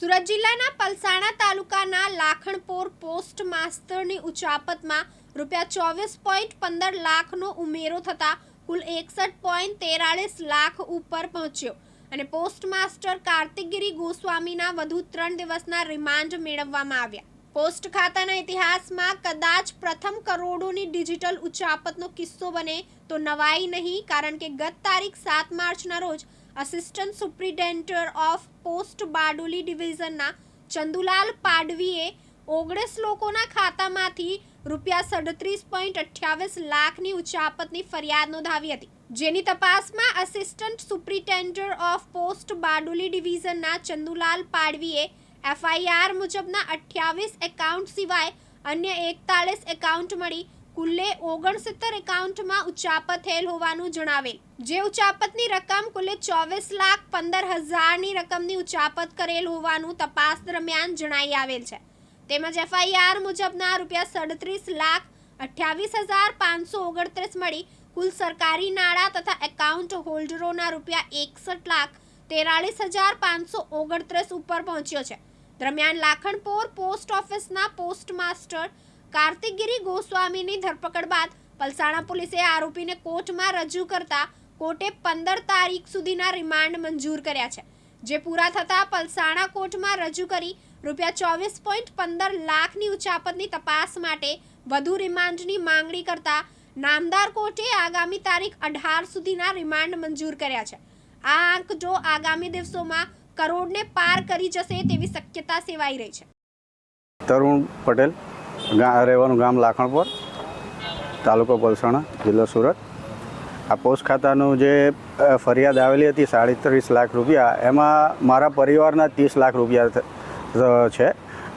સુરત જિલ્લાના પલસાણા તાલુકાના લાખણપોર પોસ્ટ માસ્ટરની ઉચાપતમાં રૂપિયા ચોવીસ પોઈન્ટ પંદર લાખનો ઉમેરો થતા કુલ એકસઠ પોઈન્ટ તેરાળીસ લાખ ઉપર પહોંચ્યો. અને પોસ્ટ માસ્ટર કાર્તિકગીરી ગોસ્વામીના વધુ ત્રણ દિવસના રિમાન્ડ મેળવવામાં આવ્યા. પોસ્ટ ખાતાના ઇતિહાસમાં કદાચ પ્રથમ કરોડોની ડિજિટલ ઉચાપતનો કિસ્સો બને તો નવાઈ નહીં, કારણ કે ગત તારીખ સાત માર્ચના રોજ assistant superintendent of post Bardoli ડિવિઝનના Chandulal પાડવીએ ઓગણીસ લોકોના ખાતામાંથી રૂપિયા સડત્રીસ પોઈન્ટ અઠ્યાવીસ લાખની ઉચાપતની ફરિયાદ નોંધાવી હતી. જેની તપાસમાં assistant superintendent of post Bardoli ડિવિઝનના Chandulal પાડવીએ એફઆઈઆર મુજબના અઠ્યાવીસ એકાઉન્ટ સિવાય અન્ય એકતાલીસ એકાઉન્ટ મળી કુલ્લે ઓગણસિત્તેર એકાઉન્ટમાં ઉચાપત થયેલ હોવાનું જણાવેલ જે ઉચાપતની રકમ કુલ્લે ચોવીસ લાખ પંદર હજારની રકમની ઉચાપત કરેલ હોવાનું તપાસ દરમિયાન જણાઈ આવેલ છે. તેમજ એફઆઈઆર મુજબના રૂપિયા સડત્રીસ લાખ અઠ્યાવીસ હજાર પાંચસો ઓગણત્રીસ મળી કુલ સરકારી નાણાં તથા એકાઉન્ટ હોલ્ડરોના રૂપિયા એકસઠ લાખ તેરાળીસ હજાર પાંચસો ઓગણત્રીસ ઉપર પહોંચ્યો છે. દરમિયાન લાખણપોર પોસ્ટ ઓફિસના પોસ્ટ માસ્ટર કાર્તિકગીરી ગોસ્વામીની ધરપકડ બાદ પલસાણા પોલીસે આરોપીને કોર્ટમાં રજૂ કરતા કોર્ટે પંદર તારીખ સુધીના રિમાન્ડ મંજૂર કર્યા છે, જે પૂરા થતાં પલસાણા કોર્ટમાં રજૂ કરી રૂપિયા ચોવીસ પોઈન્ટ પંદર લાખની ઉચાપતની તપાસ માટે વધુ રિમાન્ડની માંગણી કરતા નામદાર કોર્ટે આગામી તારીખ અઢાર સુધીના રિમાન્ડ મંજૂર કર્યા છે. આ આંક જો આગામી દિવસોમાં કરોડને પાર કરી જશે તેવી શક્યતા સેવાઈ રહી છે. તરુણ પટેલ. રહેવાનું ગામ લાખણપોર, તાલુકો પલસાણા જિલ્લો સુરત. આ પોસ્ટ ખાતાનું જે ફરિયાદ આવેલી હતી સાડત્રીસ લાખ રૂપિયા, એમાં મારા પરિવારના ત્રીસ લાખ રૂપિયા છે.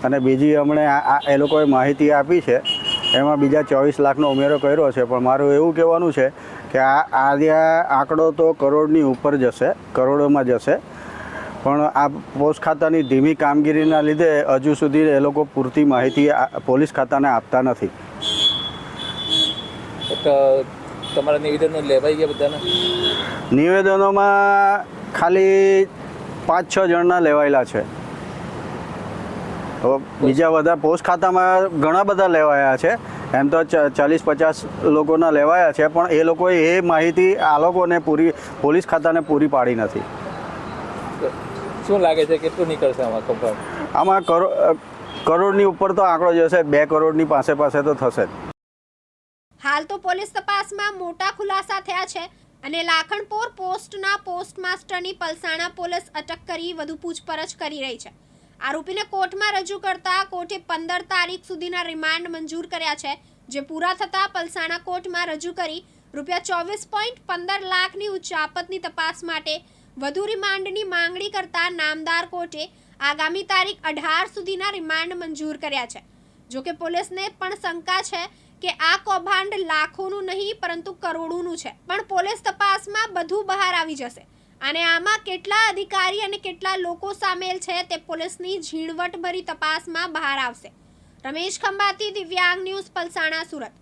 અને બીજી હમણે એ લોકોએ માહિતી આપી છે. એમાં બીજા ચોવીસ લાખનો ઉમેરો કર્યો છે. પણ મારું એવું કહેવાનું છે કે આ આજે આંકડો તો કરોડની ઉપર જશે, કરોડોમાં જશે. પણ આ પોસ્ટ ખાતાની ધીમી કામગીરીના લીધે હજુ સુધી એ લોકો પૂરતી માહિતી પોલીસ ખાતાને આપતા નથી. તમારા નિવેદનો લેવાઈ ગયા બધાના? નિવેદનોમાં ખાલી પાંચ છ જણના લેવાયેલા છે. બીજા બધા પોસ્ટ ખાતામાં ઘણા બધા લેવાયા છે. એમ તો ચાલીસ પચાસ લોકોના લેવાયા છે પણ એ લોકોએ એ માહિતી આ લોકોને પૂરી પોલીસ ખાતાને પૂરી પાડી નથી. શું લાગે છે કેટલું નીકળશે આમાં કમ્પાઉન્ડ? આમાં કરોડ કરોડની ઉપર તો આંકડો જશે બે કરોડની પાસે પાસે તો થશે જ. હાલ તો પોલીસ તપાસમાં મોટા ખુલાસા થયા છે અને લાખણપોર પોસ્ટના પોસ્ટ માસ્ટરની પલસાણા પોલીસ અટક કરી વધુ પૂછપરછ કરી રહી છે. આરોપીને કોર્ટમાં રજૂ કરતા કોર્ટે પંદર તારીખ સુધીના રિમાન્ડ મંજૂર કર્યા છે જે પૂરા થતાં પલસાણા કોર્ટમાં રજૂ કરી રૂપિયા ચોવીસ પોઈન્ટ પંદર લાખની ઉચ્ચ આપતની તપાસ માટે વધુ રિમાન્ડની માંગણી કરતા નામદાર કોર્ટે આગામી તારીખ અઢાર સુધીના રિમાન્ડ મંજૂર કર્યા છે. જોકે પોલીસને પણ શંકા છે કે આ કૌભાંડ લાખોનું નહીં, પરંતુ કરોડોનું છે. પણ પોલીસ તપાસમાં બધું બહાર આવી જશે. અને આમાં કેટલા અધિકારી અને કેટલા લોકો સામેલ છે તે પોલીસની ઝીણવટભરી તપાસમાં બહાર આવશે. રમેશ ખંભાતી, દિવ્યાંગ ન્યૂઝ, પલસાણા, સુરત.